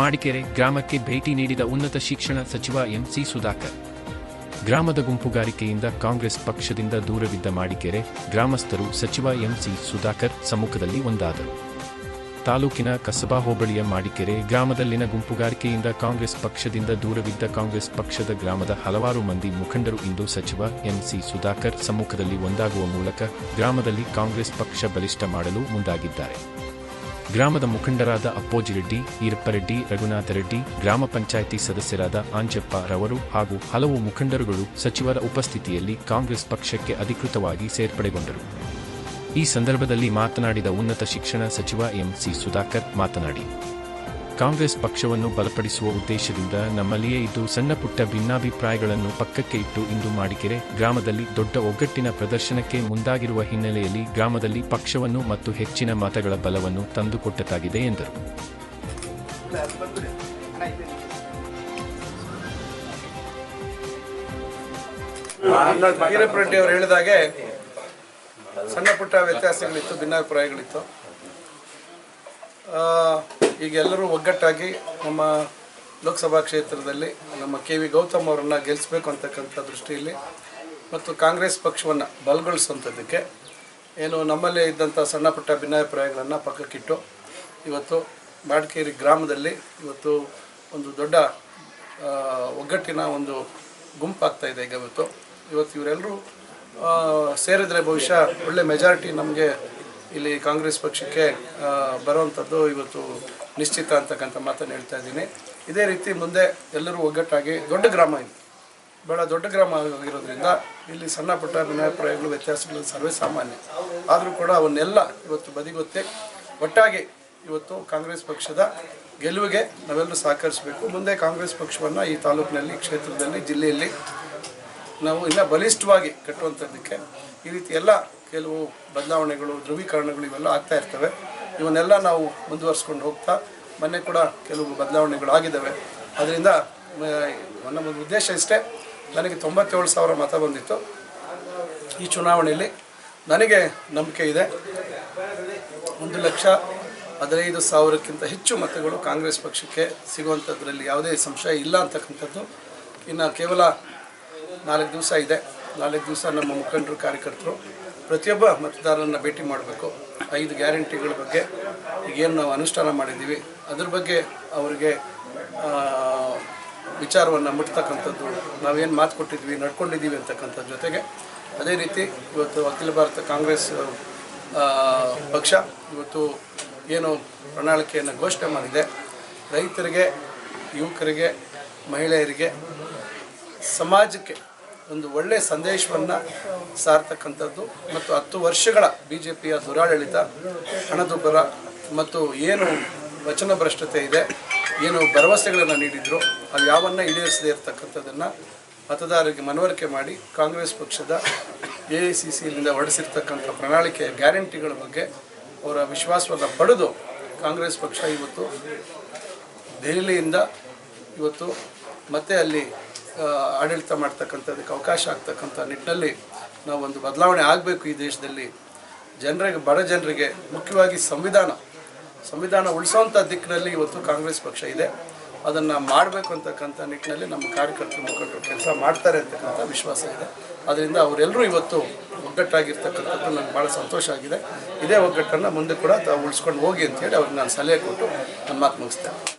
ಮಾಡಿಕೆರೆ ಗ್ರಾಮಕ್ಕೆ ಭೇಟಿ ನೀಡಿದ ಉನ್ನತ ಶಿಕ್ಷಣ ಸಚಿವ ಎಂಸಿ ಸುಧಾಕರ್. ಗ್ರಾಮದ ಗುಂಪುಗಾರಿಕೆಯಿಂದ ಕಾಂಗ್ರೆಸ್ ಪಕ್ಷದಿಂದ ದೂರವಿದ್ದ ಮಾಡಿಕೆರೆ ಗ್ರಾಮಸ್ಥರು ಸಚಿವ ಎಂಸಿ ಸುಧಾಕರ್ ಸಮ್ಮುಖದಲ್ಲಿ ಒಂದಾದರು. ತಾಲೂಕಿನ ಕಸಬಾ ಹೋಬಳಿಯ ಮಾಡಿಕೆರೆ ಗ್ರಾಮದಲ್ಲಿನ ಗುಂಪುಗಾರಿಕೆಯಿಂದ ಕಾಂಗ್ರೆಸ್ ಪಕ್ಷದಿಂದ ದೂರವಿದ್ದ ಕಾಂಗ್ರೆಸ್ ಪಕ್ಷದ ಗ್ರಾಮದ ಹಲವಾರು ಮಂದಿ ಮುಖಂಡರು ಇಂದು ಸಚಿವ ಎಂಸಿ ಸುಧಾಕರ್ ಸಮ್ಮುಖದಲ್ಲಿ ಒಂದಾಗುವ ಮೂಲಕ ಗ್ರಾಮದಲ್ಲಿ ಕಾಂಗ್ರೆಸ್ ಪಕ್ಷ ಬಲಿಷ್ಠ ಮಾಡಲು ಮುಂದಾಗಿದ್ದಾರೆ. ಗ್ರಾಮದ ಮುಖಂಡರಾದ ಅಪ್ಪೋಜಿರೆಡ್ಡಿ ಈರಪ್ಪರೆಡ್ಡಿ ರಘುನಾಥರೆಡ್ಡಿ ಗ್ರಾಮ ಪಂಚಾಯಿತಿ ಸದಸ್ಯರಾದ ಆಂಜಪ್ಪ ರವರು ಹಾಗೂ ಹಲವು ಮುಖಂಡರುಗಳು ಸಚಿವರ ಉಪಸ್ಥಿತಿಯಲ್ಲಿ ಕಾಂಗ್ರೆಸ್ ಪಕ್ಷಕ್ಕೆ ಅಧಿಕೃತವಾಗಿ ಸೇರ್ಪಡೆಗೊಂಡರು. ಈ ಸಂದರ್ಭದಲ್ಲಿ ಮಾತನಾಡಿದ ಉನ್ನತ ಶಿಕ್ಷಣ ಸಚಿವ ಎಂಸಿ ಸುಧಾಕರ್ ಮಾತನಾಡಿ. ಕಾಂಗ್ರೆಸ್ ಪಕ್ಷವನ್ನು ಬಲಪಡಿಸುವ ಉದ್ದೇಶದಿಂದ ನಮ್ಮಲ್ಲಿಯೇ ಇದ್ದು ಸಣ್ಣಪುಟ್ಟ ಭಿನ್ನಾಭಿಪ್ರಾಯಗಳನ್ನು ಪಕ್ಕಕ್ಕೆ ಇಟ್ಟು ಇಂದು ಮಾಡಿಕೆರೆ ಗ್ರಾಮದಲ್ಲಿ ದೊಡ್ಡ ಒಗ್ಗಟ್ಟಿನ ಪ್ರದರ್ಶನಕ್ಕೆ ಮುಂದಾಗಿರುವ ಹಿನ್ನೆಲೆಯಲ್ಲಿ ಗ್ರಾಮದಲ್ಲಿ ಪಕ್ಷವನ್ನು ಮತ್ತು ಹೆಚ್ಚಿನ ಮತಗಳ ಬಲವನ್ನು ತಂದುಕೊಟ್ಟತಾಗಿದೆ ಎಂದರು. ಹೇಳಿದಾಗೆ ಸಣ್ಣ ಪುಟ್ಟ ವ್ಯತ್ಯಾಸಗಳಿತ್ತು, ಭಿನ್ನಾಭಿಪ್ರಾಯಗಳಿತ್ತು. ಈಗ ಎಲ್ಲರೂ ಒಗ್ಗಟ್ಟಾಗಿ ನಮ್ಮ ಲೋಕಸಭಾ ಕ್ಷೇತ್ರದಲ್ಲಿ ನಮ್ಮ ಕೆ ವಿ ಗೌತಮ್ ಅವರನ್ನು ಗೆಲ್ಲಿಸಬೇಕು ಅಂತಕ್ಕಂಥ ದೃಷ್ಟಿಯಲ್ಲಿ ಮತ್ತು ಕಾಂಗ್ರೆಸ್ ಪಕ್ಷವನ್ನು ಬಲಗೊಳಿಸುವಂಥದ್ದಕ್ಕೆ ಏನು ನಮ್ಮಲ್ಲೇ ಇದ್ದಂಥ ಸಣ್ಣ ಪುಟ್ಟ ಭಿನ್ನಾಭಿಪ್ರಾಯಗಳನ್ನು ಪಕ್ಕಕ್ಕಿಟ್ಟು ಇವತ್ತು ಬಾಡ್ಕೇರಿ ಗ್ರಾಮದಲ್ಲಿ ಇವತ್ತು ಒಂದು ದೊಡ್ಡ ಒಗ್ಗಟ್ಟಿನ ಒಂದು ಗುಂಪಾಗ್ತಾ ಇದೆ ಈಗ ಇವತ್ತು. ಇವತ್ತು ಇವರೆಲ್ಲರೂ ಸೇರಿದರೆ ಬಹುಶಃ ಒಳ್ಳೆ ಮೆಜಾರಿಟಿ ನಮಗೆ ಇಲ್ಲಿ ಕಾಂಗ್ರೆಸ್ ಪಕ್ಷಕ್ಕೆ ಬರುವಂಥದ್ದು ಇವತ್ತು ನಿಶ್ಚಿತ ಅಂತಕ್ಕಂಥ ಮಾತನ್ನು ಹೇಳ್ತಾ ಇದ್ದೀನಿ. ಇದೇ ರೀತಿ ಮುಂದೆ ಎಲ್ಲರೂ ಒಗ್ಗಟ್ಟಾಗಿ ದೊಡ್ಡ ಗ್ರಾಮ ಇದು. ಭಾಳ ದೊಡ್ಡ ಗ್ರಾಮ ಆಗಿರೋದ್ರಿಂದ ಇಲ್ಲಿ ಸಣ್ಣ ಪುಟ್ಟ ಭಿನ್ನಾಭಿಪ್ರಾಯಗಳು ವ್ಯತ್ಯಾಸಗಳು ಸರ್ವೇ ಸಾಮಾನ್ಯ. ಆದರೂ ಕೂಡ ಅವನ್ನೆಲ್ಲ ಇವತ್ತು ಬದಿಗೊತ್ತೆ. ಒಟ್ಟಾಗಿ ಇವತ್ತು ಕಾಂಗ್ರೆಸ್ ಪಕ್ಷದ ಗೆಲುವಿಗೆ ನಾವೆಲ್ಲರೂ ಸಹಕರಿಸಬೇಕು. ಮುಂದೆ ಕಾಂಗ್ರೆಸ್ ಪಕ್ಷವನ್ನು ಈ ತಾಲೂಕಿನಲ್ಲಿ, ಕ್ಷೇತ್ರದಲ್ಲಿ, ಜಿಲ್ಲೆಯಲ್ಲಿ ನಾವು ಇನ್ನೂ ಬಲಿಷ್ಠವಾಗಿ ಕಟ್ಟುವಂಥದ್ದಕ್ಕೆ ಈ ರೀತಿ ಎಲ್ಲ ಕೆಲವು ಬದಲಾವಣೆಗಳು, ಧ್ರುವೀಕರಣಗಳು ಇವೆಲ್ಲ ಆಗ್ತಾ ಇರ್ತವೆ. ಇವನ್ನೆಲ್ಲ ನಾವು ಮುಂದುವರಿಸ್ಕೊಂಡು ಹೋಗ್ತಾ, ಮೊನ್ನೆ ಕೂಡ ಕೆಲವು ಬದಲಾವಣೆಗಳು ಆಗಿದ್ದಾವೆ ಅದರಿಂದ ನನ್ನ ಒಂದು ಉದ್ದೇಶ ಇಷ್ಟೇ, ನನಗೆ ತೊಂಬತ್ತೇಳು ಸಾವಿರ ಮತ ಬಂದಿತ್ತು. ಈ ಚುನಾವಣೆಯಲ್ಲಿ ನನಗೆ ನಂಬಿಕೆ ಇದೆ. ಒಂದು ಲಕ್ಷ ಹದಿನೈದು ಸಾವಿರಕ್ಕಿಂತ ಹೆಚ್ಚು ಮತಗಳು ಕಾಂಗ್ರೆಸ್ ಪಕ್ಷಕ್ಕೆ ಸಿಗುವಂಥದ್ರಲ್ಲಿ ಯಾವುದೇ ಸಂಶಯ ಇಲ್ಲ ಅಂತಕ್ಕಂಥದ್ದು. ಇನ್ನು ಕೇವಲ ನಾಲ್ಕು ದಿವಸ ಇದೆ. ನಾಲ್ಕು ದಿವಸ ನಮ್ಮ ಮುಖಂಡರು, ಕಾರ್ಯಕರ್ತರು ಪ್ರತಿಯೊಬ್ಬ ಮತದಾರರನ್ನು ಭೇಟಿ ಮಾಡಬೇಕು. ಐದು ಗ್ಯಾರಂಟಿಗಳ ಬಗ್ಗೆ ಈಗೇನು ನಾವು ಅನುಷ್ಠಾನ ಮಾಡಿದ್ದೀವಿ, ಅದ್ರ ಬಗ್ಗೆ ಅವರಿಗೆ ವಿಚಾರವನ್ನು ಮುಟ್ತಕ್ಕಂಥದ್ದು, ನಾವೇನು ಮಾತು ಕೊಟ್ಟಿದ್ವಿ, ನಡ್ಕೊಂಡಿದ್ದೀವಿ ಅಂತಕ್ಕಂಥ ಜೊತೆಗೆ, ಅದೇ ರೀತಿ ಇವತ್ತು ಅಖಿಲ ಭಾರತ ಕಾಂಗ್ರೆಸ್ ಪಕ್ಷ ಇವತ್ತು ಏನು ಪ್ರಣಾಳಿಕೆಯನ್ನು ಘೋಷಣೆ ಮಾಡಿದೆ. ರೈತರಿಗೆ, ಯುವಕರಿಗೆ, ಮಹಿಳೆಯರಿಗೆ, ಸಮಾಜಕ್ಕೆ ಒಂದು ಒಳ್ಳೆಯ ಸಂದೇಶವನ್ನು ಸಾರ್ತಕ್ಕಂಥದ್ದು. ಮತ್ತು ಹತ್ತು ವರ್ಷಗಳ ಬಿ ಜೆ ಪಿಯ ದುರಾಡಳಿತ, ಹಣದುಬ್ಬರ ಮತ್ತು ಏನು ವಚನ ಭ್ರಷ್ಟತೆ ಇದೆ, ಏನು ಭರವಸೆಗಳನ್ನು ನೀಡಿದ್ರು, ಅದು ಯಾವನ್ನ ಈಡೇರಿಸದೇ ಇರತಕ್ಕಂಥದ್ದನ್ನು ಮತದಾರರಿಗೆ ಮನವರಿಕೆ ಮಾಡಿ ಕಾಂಗ್ರೆಸ್ ಪಕ್ಷದ ಎ ಐ ಸಿ ಸಿಯಿಂದ ಹೊರಡಿಸಿರ್ತಕ್ಕಂಥ ಪ್ರಣಾಳಿಕೆಯ ಗ್ಯಾರಂಟಿಗಳ ಬಗ್ಗೆ ಅವರ ವಿಶ್ವಾಸವನ್ನು ಪಡೆದು ಕಾಂಗ್ರೆಸ್ ಪಕ್ಷ ಇವತ್ತು ದೆಹಲಿಯಿಂದ ಇವತ್ತು ಮತ್ತೆ ಅಲ್ಲಿ ಆಡಳಿತ ಮಾಡ್ತಕ್ಕಂಥದ್ದಕ್ಕೆ ಅವಕಾಶ ಆಗ್ತಕ್ಕಂಥ ನಿಟ್ಟಿನಲ್ಲಿ ನಾವು ಒಂದು ಬದಲಾವಣೆ ಆಗಬೇಕು ಈ ದೇಶದಲ್ಲಿ. ಜನರಿಗೆ, ಬಡ ಜನರಿಗೆ ಮುಖ್ಯವಾಗಿ ಸಂವಿಧಾನ ಸಂವಿಧಾನ ಉಳಿಸೋವಂಥ ದಿಕ್ಕಿನಲ್ಲಿ ಇವತ್ತು ಕಾಂಗ್ರೆಸ್ ಪಕ್ಷ ಇದೆ. ಅದನ್ನು ಮಾಡಬೇಕು ಅಂತಕ್ಕಂಥ ನಿಟ್ಟಿನಲ್ಲಿ ನಮ್ಮ ಕಾರ್ಯಕರ್ತರು ಮುಖಂಡರು ಕೆಲಸ ಮಾಡ್ತಾರೆ ಅಂತಕ್ಕಂಥ ವಿಶ್ವಾಸ ಇದೆ. ಅದರಿಂದ ಅವರೆಲ್ಲರೂ ಇವತ್ತು ಒಗ್ಗಟ್ಟಾಗಿರ್ತಕ್ಕಂಥದ್ದು ನನಗೆ ಭಾಳ ಸಂತೋಷ ಆಗಿದೆ. ಇದೇ ಒಗ್ಗಟ್ಟನ್ನು ಮುಂದೆ ಕೂಡ ತಾವು ಉಳಿಸ್ಕೊಂಡು ಹೋಗಿ ಅಂತೇಳಿ ಅವ್ರಿಗೆ ನಾನು ಸಲಹೆ ಕೊಟ್ಟು ನನ್ನ ಮಾತು ಮುಗಿಸ್ತೇನೆ.